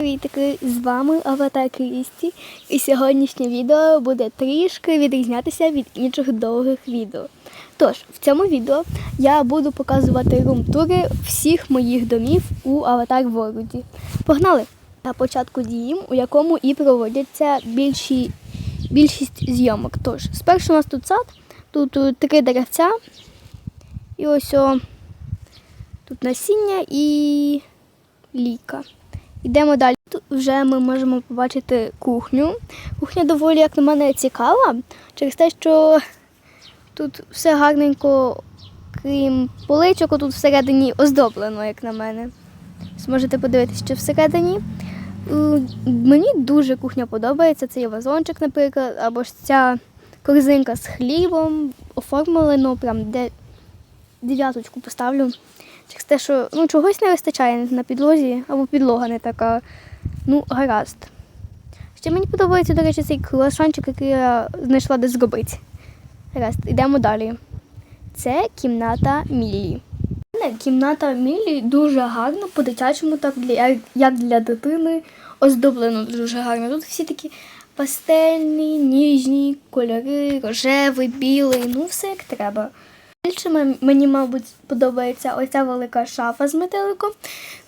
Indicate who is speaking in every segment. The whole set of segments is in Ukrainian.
Speaker 1: Привітки, з вами Аватар Крісті, і сьогоднішнє відео буде трішки відрізнятися від інших довгих відео. Тож, в цьому відео я буду показувати рум-тури всіх моїх домів у Аватар Ворлді. Погнали! На початку дім, у якому і проводяться більші, більшість зйомок. Тож, спершу у нас тут сад, тут е, три деревця, і ось о, тут насіння і ліка. Йдемо далі. Тут вже ми можемо побачити кухню. Кухня доволі, як на мене, цікава, через те, що тут все гарненько, крім поличок, тут всередині оздоблено, як на мене. Зможете подивитися, що всередині. Е, Мені дуже кухня подобається. Це є вазончик, наприклад, або ж ця корзинка з хлібом, оформлено, прям де дев'яточку поставлю. Через те, що ну, чогось не вистачає на підлозі, або підлога не така. Ну, гаразд. Ще мені подобається, до речі, цей круасанчик, який я знайшла де зробити. Гаразд, йдемо далі. Це кімната Міллі. Кімната Міллі дуже гарно, по-дитячому, так для, як для дитини, оздоблено дуже гарно. Тут всі такі пастельні, ніжні кольори, рожевий, білий, ну все як треба. Більше мені, мабуть, подобається оця велика шафа з метеликом.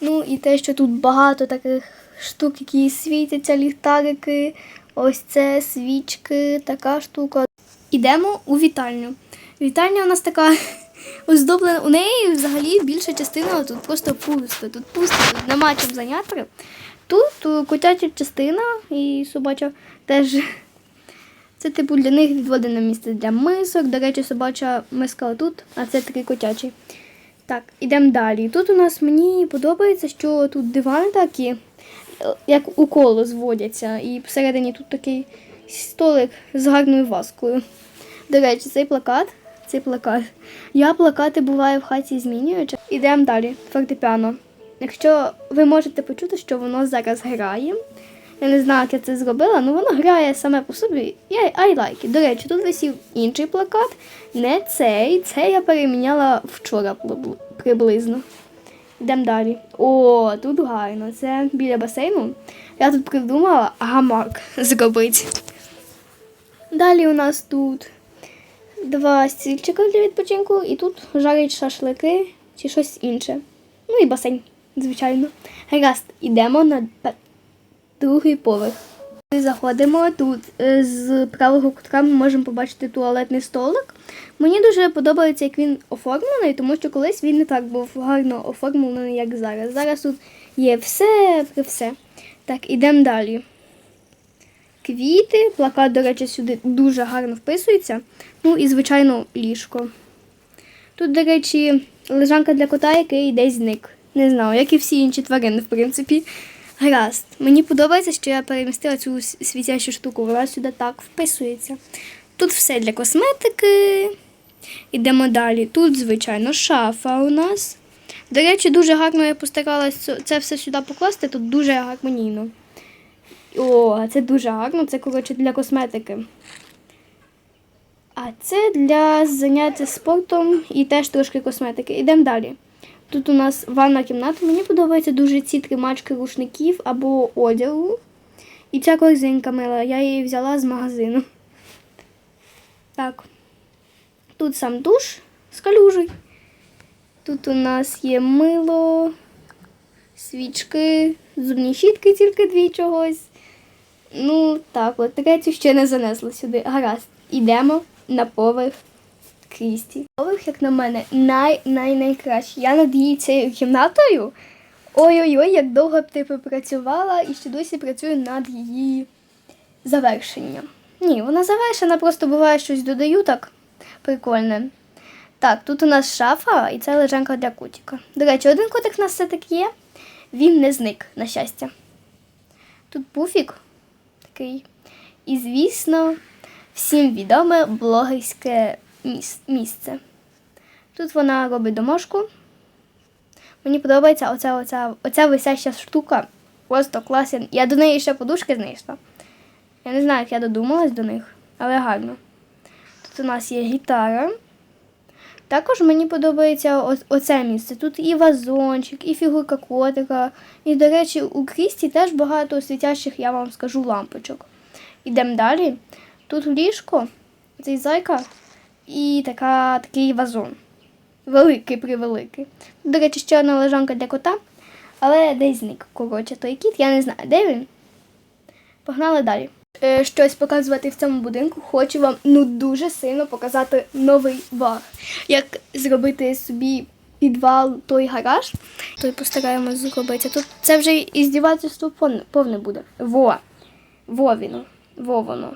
Speaker 1: Ну і те, що тут багато таких штук, які світяться, ліхтарики, ось це свічки, така штука. Ідемо у вітальню. Вітальня у нас така оздоблена. У неї взагалі більша частина тут просто пусто. Тут пусто, тут нема чим зайняти. Тут е, котяча частина і собача теж. Це типу для них відведене місце для мисок. До речі, собача миска тут, а це такий котячий. Так, ідемо далі. Тут у нас мені подобається, що тут дивани такі, як у коло зводяться. І всередині тут такий столик з гарною вазкою. До речі, цей плакат. Цей плакат. Я плакати буває в хаті змінюю. Ідемо далі. Фортепіано. Якщо ви можете почути, що воно зараз грає. Я не знаю, як я це зробила, але воно грає саме по собі. Я I like it. До речі, тут висів інший плакат, не цей. Цей я переміняла вчора приблизно. Йдемо далі. О, тут гарно. Це біля басейну. Я тут придумала гамак зробити. Далі у нас тут два стільчика для відпочинку, і тут жарять шашлики чи щось інше. Ну і басейн, звичайно. Гаразд, ідемо на другий поверх. Ми заходимо тут е, з правого кутка ми можемо побачити туалетний столик. Мені дуже подобається, як він оформлений, тому що колись він не так був гарно оформлений, як зараз. Зараз тут є все при все. Так, ідемо далі. Квіти, плакат, до речі, сюди дуже гарно вписується. Ну і, звичайно, ліжко. Тут, до речі, лежанка для кота, який десь зник. Не знаю, як і всі інші тварини, в принципі. Гаразд. Мені подобається, що я перемістила цю світящу штуку. Вона сюди так вписується. Тут все для косметики. Ідемо далі. Тут, звичайно, шафа у нас. До речі, дуже гарно я постаралась це- все сюди покласти, тут дуже гармонійно. О, це дуже гарно, це, коротше, для косметики. А це для заняття спортом і теж трошки косметики. Ідемо далі. Тут у нас ванна кімната. Мені подобаються дуже ці тримачки рушників або одягу. І ця корзинка мила, я її взяла з магазину. Так. Тут сам душ з калюжею. Тут у нас є мило, свічки, зубні щітки тільки дві чогось. Ну, так, от третю ще не занесли сюди. Гаразд, ідемо на поверх Крісті. Поверх, як на мене, най-най-найкращий. Я над її цією кімнатою. Ой-ой-ой, як довго б ти попрацювала і ще досі працюю над її завершенням. Ні, вона завершена, просто буває щось додаю так прикольне. Так, тут у нас шафа і це лежанка для котика. До речі, один котик у нас все-таки є. Він не зник, на щастя. Тут пуфік такий. І, звісно, всім відоме блогерське місце. Тут вона робить домашку. Мені подобається оця, оця, оця висяща штука. Просто класна. Я до неї ще подушки знайшла. Я не знаю, як я додумалась до них, але гарно. Тут у нас є гітара. Також мені подобається оце місце. Тут і вазончик, і фігурка котика. І, до речі, у Крісті теж багато світящих, я вам скажу, лампочок. Ідемо далі. Тут ліжко, цей зайка і така, такий вазон. Великий превеликий. До речі, ще одна лежанка для кота, але десь зник. Коротше, той кіт, я не знаю, де він. Погнали далі. Е, щось показувати в цьому будинку, хочу вам ну дуже сильно показати новий баг. Як зробити собі підвал, той гараж, то й постараємось зробити. Тут це вже і здівательство повне, буде. Во. Во він. Во.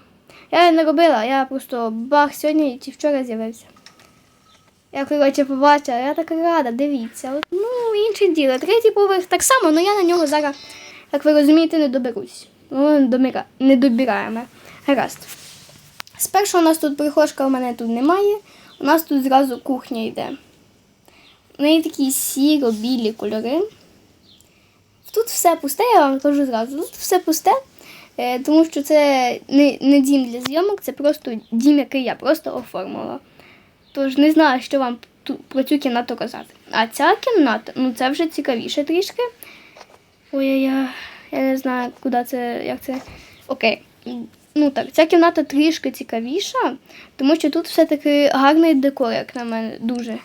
Speaker 1: Я не робила, я просто баг сьогодні чи вчора з'явився. Я, коротше, побачила, я така рада, дивіться. От, ну, інше діло. Третій поверх так само, але я на нього зараз, як ви розумієте, не доберусь. Ну, не добираємо. Гаразд. Спершу у нас тут прихожка, у мене тут немає. У нас тут зразу кухня йде. У неї такі сіро-білі кольори. Тут все пусте, я вам кажу зразу. Тут все пусте, тому що це не, не дім для зйомок, це просто дім, який я просто оформила. Тож не знаю, що вам про цю кімнату казати. А ця кімната, ну це вже цікавіше трішки. Ой, я, я не знаю, куди це, як це. Окей. Ну так, ця кімната трішки цікавіша, тому що тут все-таки гарний декор, як на мене, дуже.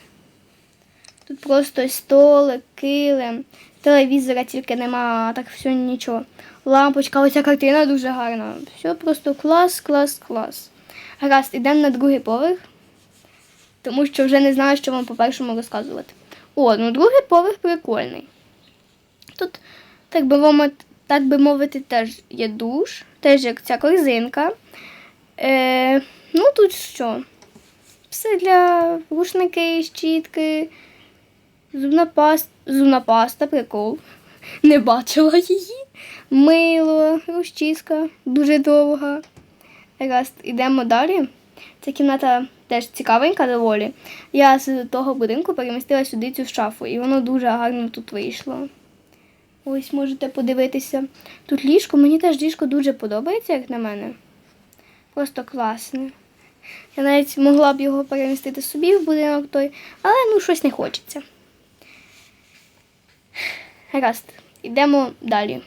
Speaker 1: Тут просто столик, килим, телевізора тільки нема, так все нічого. Лампочка, оця картина дуже гарна. Все просто клас, клас, клас. Гаразд, ідемо на другий поверх, тому що вже не знаю, що вам по першому розказувати. О, ну другий поверх прикольний. Тут, так би мовити, так би мовити, теж є душ, теж як ця корзинка. Е, ну тут що? Все для рушники, щітки, зубна паста, зубна паста, прикол. Не бачила її. Мило, розчіска, дуже довга. Раз, ідемо далі. Ця кімната теж цікавенька доволі. Я з того будинку перемістила сюди цю шафу, і воно дуже гарно тут вийшло. Ось можете подивитися. Тут ліжко, мені теж ліжко дуже подобається, як на мене. Просто класне. Я навіть могла б його перемістити собі в будинок той, але ну щось не хочеться. Гаразд, йдемо далі.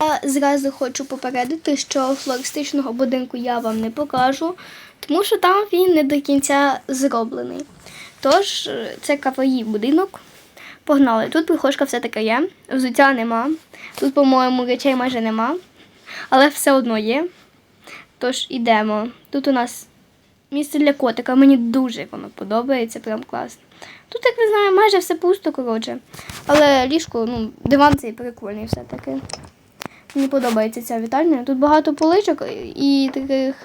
Speaker 1: Я зразу хочу попередити, що флористичного будинку я вам не покажу, тому що там він не до кінця зроблений. Тож, е, це кафеї будинок. Погнали. Тут прихожка все-таки є, взуття нема. Тут, по-моєму, речей майже нема, але все одно є. Тож ідемо. Тут у нас місце для котика. Мені дуже воно подобається, прям класно. Тут, як ви знаєте, майже все пусто, коротше. Але ліжко, ну, диван цей прикольний все-таки. Мені подобається ця вітальня. Тут багато поличок і таких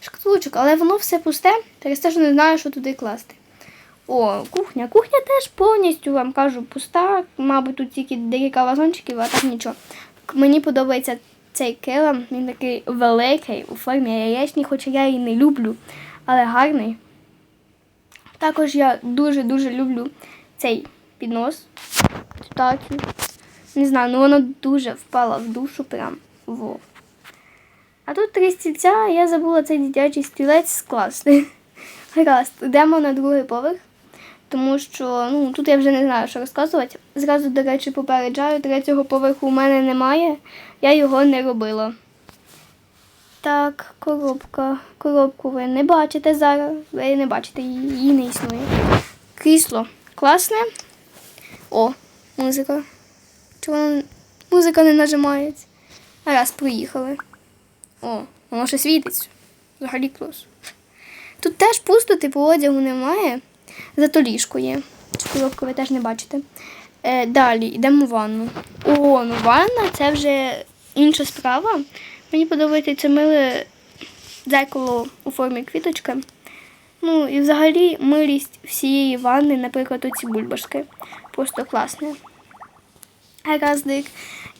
Speaker 1: шкатулочок, але воно все пусте, через те, що не знаю, що туди класти. О, кухня. Кухня теж повністю вам кажу пуста. Мабуть, тут тільки декілька вазончиків, а так нічого. Мені подобається цей килим, він такий великий у формі яєчні, хоча я її не люблю, але гарний. Також я дуже-дуже люблю цей піднос. цю. Не знаю, ну воно дуже впало в душу прям. Во. А тут три стільця, я забула цей дитячий стілець класний. Гаразд, йдемо на другий поверх, тому що ну, тут я вже не знаю, що розказувати. Зразу, до речі, попереджаю, третього поверху у мене немає, я його не робила. Так, коробка. Коробку ви не бачите зараз. Ви не бачите, її її не існує. Крісло класне. О, музика. Чому музика не нажимається? А Раз, проїхали. О, воно ще світить. Взагалі клас. Тут теж пусто, типу одягу немає. Зато ліжко є. Коробку ви теж не бачите. Е, далі йдемо в ванну. О, ну ванна це вже інша справа. Мені подобається це миле дзеркало у формі квіточки. Ну і взагалі милість всієї ванни, наприклад, оці бульбашки. Просто класне. Гараздик.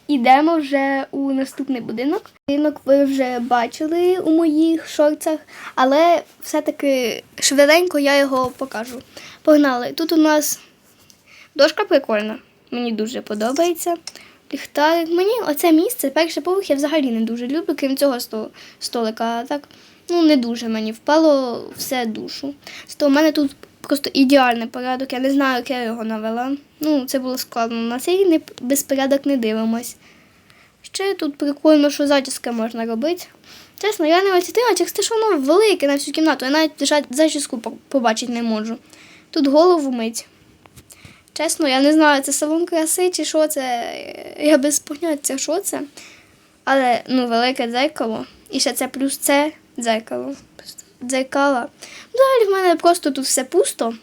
Speaker 1: Ідемо вже у наступний будинок. Будинок ви вже бачили у моїх шорцах, але все-таки швиденько я його покажу. Погнали. Тут у нас дошка прикольна. Мені дуже подобається. Ліхтарик. Мені оце місце, перший поверх я взагалі не дуже люблю, крім цього столика. Так, ну не дуже мені впало все душу. Зато у мене тут Просто ідеальний порядок. Я не знаю, як я його навела. Ну, це було складно. На цей не, безпорядок не дивимось. Ще тут прикольно, що зачіски можна робити. Чесно, я не оцінила через те, що воно велике на всю кімнату. Я навіть зачіску побачити не можу. Тут голову мить. Чесно, я не знаю, це салон краси чи що це. Я без поняття, що це. Але ну, велике дзеркало. І ще це плюс це дзеркало. Дзеркала. Далі в мене просто тут все пусто.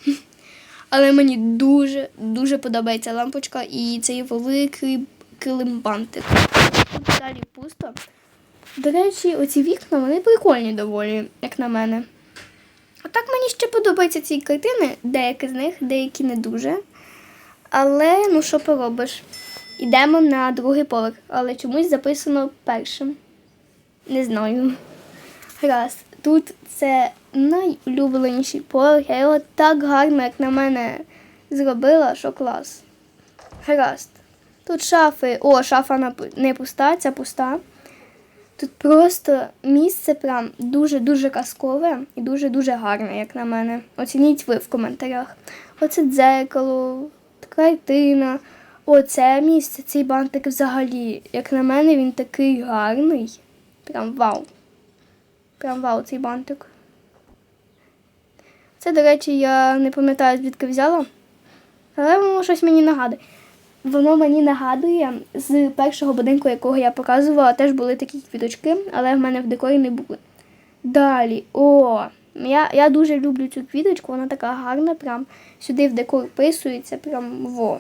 Speaker 1: Але мені дуже, дуже подобається лампочка і цей великий килимбантик. Тут далі пусто. До речі, оці вікна вони прикольні доволі, як на мене. Отак мені ще подобаються ці картини, деякі з них, деякі не дуже. Але ну що поробиш? Йдемо на другий поверх, але чомусь записано першим. Не знаю. Раз. Тут це найулюбленіший поверх. Я його так гарно, як на мене, зробила, що клас. Гаразд. Тут шафи. О, шафа не пуста, ця пуста. Тут просто місце прям дуже-дуже казкове і дуже-дуже гарне, як на мене. Оцініть ви в коментарях. Оце дзеркало, картина. Оце місце, цей бантик взагалі. Як на мене, він такий гарний. Прям вау. Прям вау цей бантик. Це, до речі, я не пам'ятаю, звідки взяла. Але воно щось мені нагадує. Воно мені нагадує з першого будинку, якого я показувала, теж були такі квіточки, але в мене в декорі не були. Далі, о, я, я дуже люблю цю квіточку, вона така гарна, прям сюди в декор вписується, прям во.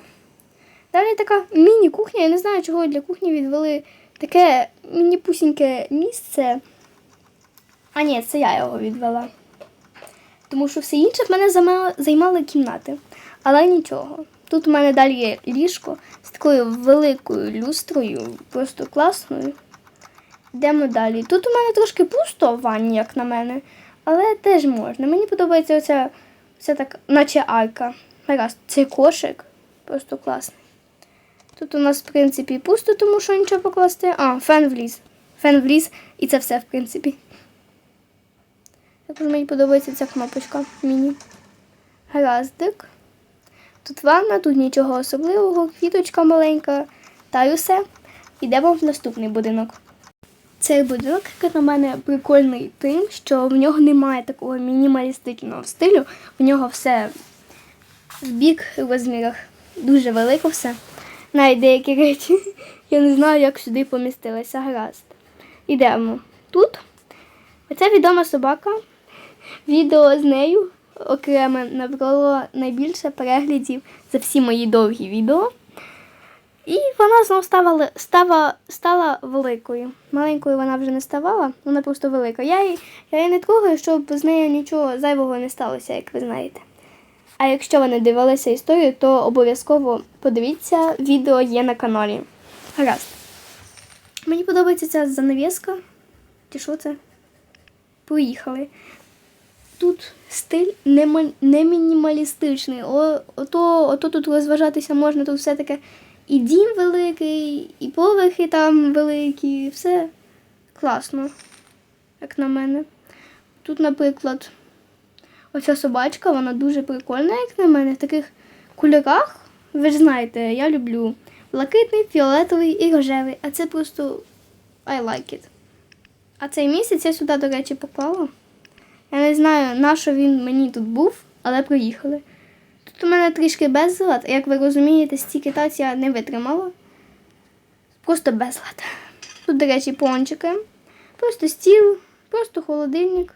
Speaker 1: Далі така міні-кухня, я не знаю, чого для кухні відвели таке міні-пусіньке місце. А ні, це я його відвела. Тому що все інше в мене займали кімнати. Але нічого. Тут у мене далі є ліжко з такою великою люстрою, просто класною. Йдемо далі. Тут у мене трошки пусто в ванні, як на мене, але теж можна. Мені подобається оця, оця так, наче арка. Гаразд, цей кошик просто класний. Тут у нас, в принципі, пусто, тому що нічого покласти. А, фен вліз. Фен вліз, і це все, в принципі. Також мені подобається ця кнопочка міні. Гараздик. Тут ванна, тут нічого особливого, квіточка маленька, та й усе. Йдемо в наступний будинок. Цей будинок, як на мене, прикольний тим, що в нього немає такого мінімалістичного стилю. В нього все в бік в розмірах. Дуже велико все. Навіть деякі речі. Я не знаю, як сюди помістилися. Гаразд. Ідемо. Тут оця відома собака. Відео з нею окреме набрало найбільше переглядів за всі мої довгі відео. І вона знову стала, стала, стала великою. Маленькою вона вже не ставала, вона просто велика. Я її, я її не трогаю, щоб з нею нічого зайвого не сталося, як ви знаєте. А якщо ви не дивилися історію, то обов'язково подивіться, відео є на каналі. Гаразд. Мені подобається ця занавіска. Чи що це? Поїхали. Тут стиль не, мінімалістичний. Ото, ото тут розважатися можна, тут все таке і дім великий, і поверхи там великі, все класно, як на мене. Тут, наприклад, оця собачка, вона дуже прикольна, як на мене, в таких кольорах. Ви ж знаєте, я люблю блакитний, фіолетовий і рожевий, а це просто I like it. А цей місяць я сюди, до речі, поклала. Я не знаю, на що він мені тут був, але приїхали. Тут у мене трішки безлад, як ви розумієте, стільки таць я не витримала. Просто безлад. Тут, до речі, пончики. Просто стіл, просто холодильник.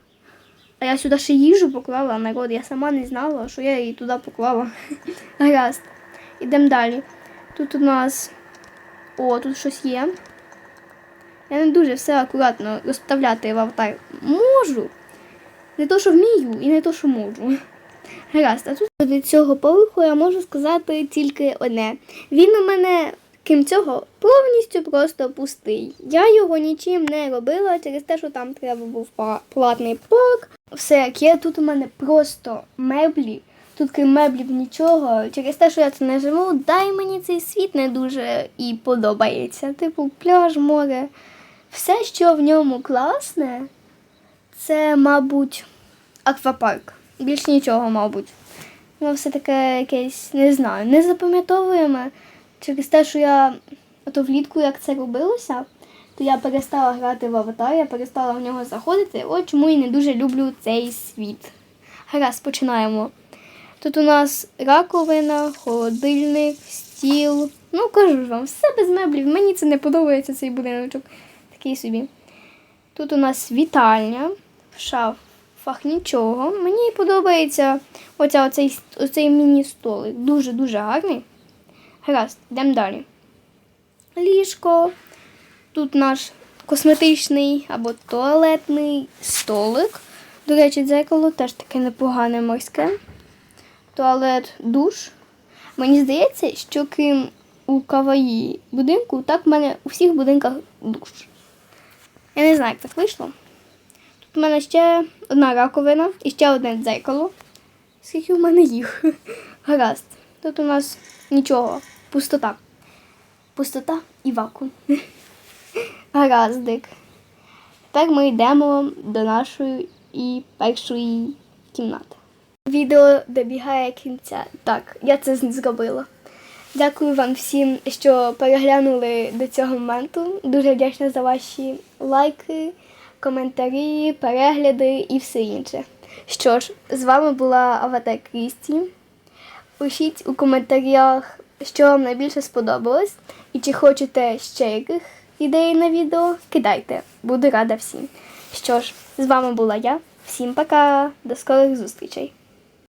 Speaker 1: А я сюди ще їжу поклала, народ. Я сама не знала, що я її туди поклала. Гаразд. Ідемо далі. Тут у нас. О, тут щось є. Я не дуже все акуратно розставляти в аватар можу. Не то, що вмію, і не то, що можу. Гаразд, а тут від цього поверху я можу сказати тільки одне. Він у мене, крім цього, повністю просто пустий. Я його нічим не робила через те, що там треба був платний пак. Все як є, тут у мене просто меблі. Тут крім меблів нічого. Через те, що я це не живу, дай мені цей світ не дуже і подобається. Типу, пляж, море. Все, що в ньому класне, це, мабуть, аквапарк. Більш нічого, мабуть. Воно все таке якесь, не знаю, не запам'ятовуємо. Через те, що я ото влітку, як це робилося, то я перестала грати в аватар, я перестала в нього заходити. От чому і не дуже люблю цей світ. Гаразд, починаємо. Тут у нас раковина, холодильник, стіл. Ну, кажу ж вам, все без меблів. Мені це не подобається цей будиночок. Такий собі. Тут у нас вітальня, в шафах нічого. Мені подобається оця, оцей, оцей міні-столик. Дуже-дуже гарний. Гаразд, йдемо далі. Ліжко. Тут наш косметичний або туалетний столик. До речі, дзеркало теж таке непогане морське. Туалет, душ. Мені здається, що крім у каваї будинку, так в мене у всіх будинках душ. Я не знаю, як так вийшло. Тут в мене ще одна раковина і ще одне дзеркало. Скільки в мене їх? Гаразд. Тут у нас нічого, пустота. Пустота і вакуум. Гараздик. Тепер ми йдемо до нашої і першої кімнати. Відео добігає кінця. Так, я це зробила. Дякую вам всім, що переглянули до цього моменту. Дуже вдячна за ваші лайки, коментарі, перегляди і все інше. Що ж, з вами була Аватар Крісті. Пишіть у коментарях, що вам найбільше сподобалось, і чи хочете ще яких ідей на відео, кидайте. Буду рада всім. Що ж, з вами була я. Всім пока, до скорих зустрічей.